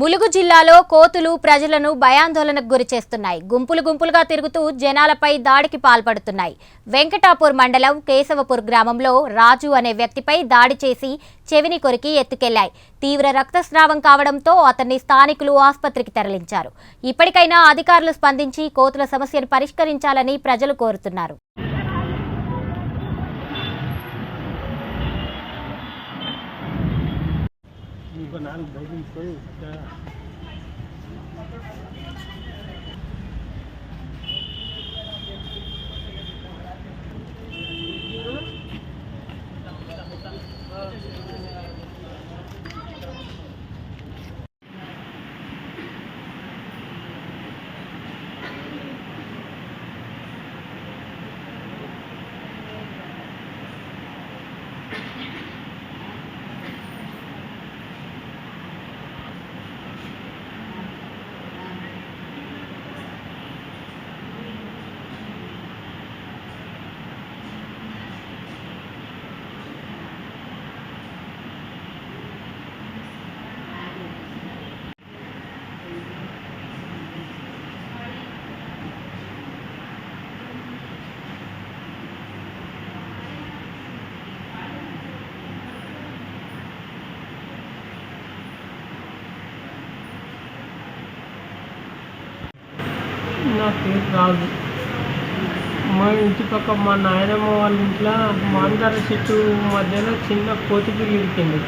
ములుగు జిల్లాలో కోతులు ప్రజలను భయాందోళనకు గురి చేస్తున్నాయి. గుంపులు గుంపులుగా తిరుగుతూ జనాలపై దాడికి పాల్పడుతున్నాయి. వెంకటాపూర్ మండలం కేశవపూర్ గ్రామంలో రాజు అనే వ్యక్తిపై దాడి చేసి చెవిని కొరికి ఎత్తుకెళ్ళాయి. తీవ్ర రక్తస్రావం కావడంతో అతన్ని స్థానికులు ఆసుపత్రికి తరలించారు. ఇప్పటికైనా అధికారులు స్పందించి కోతుల సమస్యను పరిష్కరించాలని ప్రజలు కోరుతున్నారు. but not moving through. Yeah. నా పేరు రాజు. మా ఇంటి పక్క మా నాయనమ్మ వాళ్ళ ఇంట్లో మాందార చెట్టు మధ్యలో చిన్న కోతి పిల్లి ఇరికింది.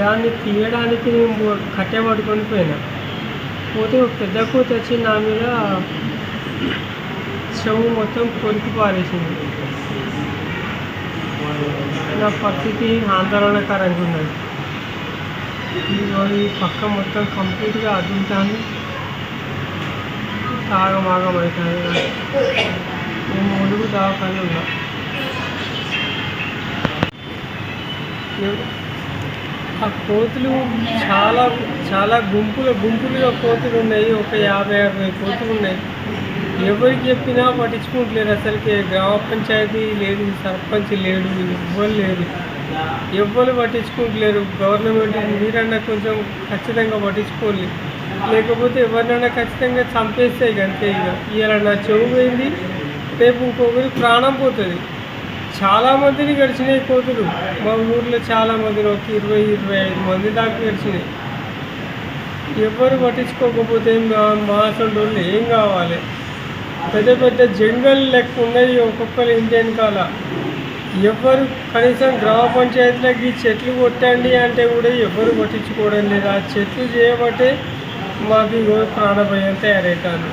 దాన్ని తీయడానికి నేను కట్టె పట్టుకొని పోయినా. పోతే ఒక పెద్ద కోతి వచ్చి నా మీద చెవు మొత్తం కొరికి పారేసింది. నా పరిస్థితి ఆందోళనకరంగా ఉన్నది ఇదిగో ఈ పక్క మొత్తం కంప్లీట్గా అదుంటాను తాగమాగం అవుతుంది మేము ఒడుగు దావకానే ఉన్నాం. ఆ కోతులు చాలా చాలా గుంపులు గుంపులుగా కోతులు ఉన్నాయి. ఒక యాభై అరవై కోతులు ఉన్నాయి. ఎవరికి చెప్పినా పట్టించుకుంటలేరు అసలుకి. గ్రామ పంచాయతీ లేదు సర్పంచ్ లేడు ఎవ్వరు లేరు. ఎవ్వరు పట్టించుకుంటలేరు. గవర్నమెంట్ మీరన్నా కొంచెం ఖచ్చితంగా పట్టించుకోలేదు లేకపోతే ఎవరినైనా ఖచ్చితంగా చంపేస్తాయి అంతే ఇక. ఇవాళ నా చెవు పోయింది రేపు ఇంకొకరి ప్రాణం పోతుంది. చాలా మందిని గడిచినాయి కోతులు. మా ఊర్లో చాలామందిని ఒక ఇరవై ఇరవై ఐదు మంది దాకా గడిచినాయి. ఎవరు పట్టించుకోకపోతే మా మాసంలో ఏం కావాలి? పెద్ద పెద్ద జంగల్ లెక్క ఉన్నాయి ఒక్కొక్కరు ఇండియన్ కాల ఎవరు కనీసం గ్రామ పంచాయతీలకు ఈ చెట్లు కొట్టండి అంటే కూడా ఎవరు పట్టించుకోవడం లేదు. ఆ చెట్లు చేయబట్టే మాకు ప్రాణభయం తయారవుతాను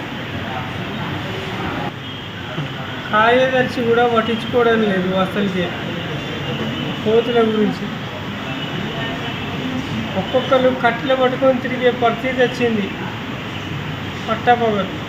కార్యదర్శి కూడా పట్టించుకోవడం లేదు అసలుకి. కోతుల గురించి. ఒక్కొక్కరు కట్టెలు పట్టుకొని తిరిగే పరిస్థితి వచ్చింది. పట్టపగలు.